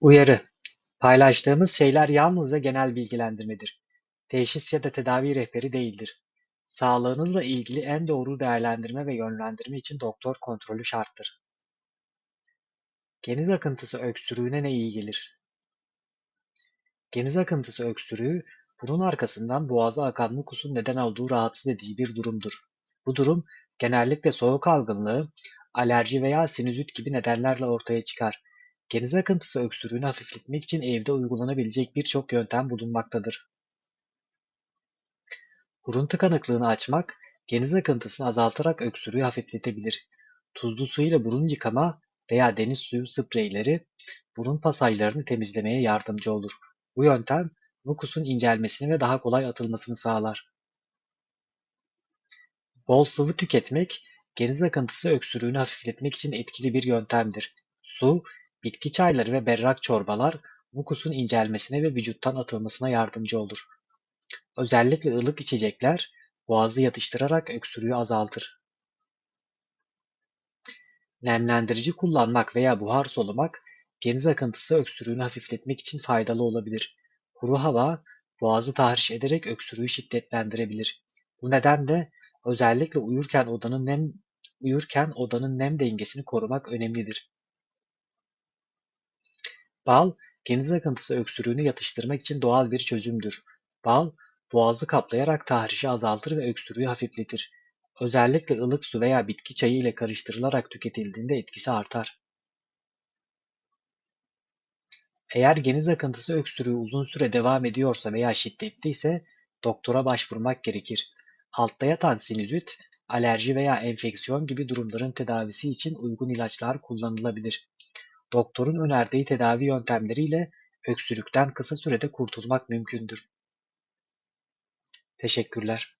Uyarı: Paylaştığımız şeyler yalnızca genel bilgilendirmedir. Teşhis ya da tedavi rehberi değildir. Sağlığınızla ilgili en doğru değerlendirme ve yönlendirme için doktor kontrolü şarttır. Geniz akıntısı öksürüğüne ne iyi gelir? Geniz akıntısı öksürüğü, burun arkasından boğaza akan mukusun neden olduğu rahatsız edici bir durumdur. Bu durum genellikle soğuk algınlığı, alerji veya sinüzit gibi nedenlerle ortaya çıkar. Geniz akıntısı öksürüğünü hafifletmek için evde uygulanabilecek birçok yöntem bulunmaktadır. Burun tıkanıklığını açmak, geniz akıntısını azaltarak öksürüğü hafifletebilir. Tuzlu su ile burun yıkama veya deniz suyu spreyleri burun pasajlarını temizlemeye yardımcı olur. Bu yöntem mukusun incelmesini ve daha kolay atılmasını sağlar. Bol sıvı tüketmek, geniz akıntısı öksürüğünü hafifletmek için etkili bir yöntemdir. Su, bitki çayları ve berrak çorbalar mukusun incelmesine ve vücuttan atılmasına yardımcı olur. Özellikle ılık içecekler boğazı yatıştırarak öksürüğü azaltır. Nemlendirici kullanmak veya buhar solumak geniz akıntısı öksürüğünü hafifletmek için faydalı olabilir. Kuru hava boğazı tahriş ederek öksürüğü şiddetlendirebilir. Bu nedenle özellikle uyurken odanın nem uyurken odanın nem dengesini korumak önemlidir. Bal, geniz akıntısı öksürüğünü yatıştırmak için doğal bir çözümdür. Bal, boğazı kaplayarak tahrişi azaltır ve öksürüğü hafifletir. Özellikle ılık su veya bitki çayı ile karıştırılarak tüketildiğinde etkisi artar. Eğer geniz akıntısı öksürüğü uzun süre devam ediyorsa veya şiddetliyse doktora başvurmak gerekir. Altta yatan sinüzit, alerji veya enfeksiyon gibi durumların tedavisi için uygun ilaçlar kullanılabilir. Doktorun önerdiği tedavi yöntemleriyle öksürükten kısa sürede kurtulmak mümkündür. Teşekkürler.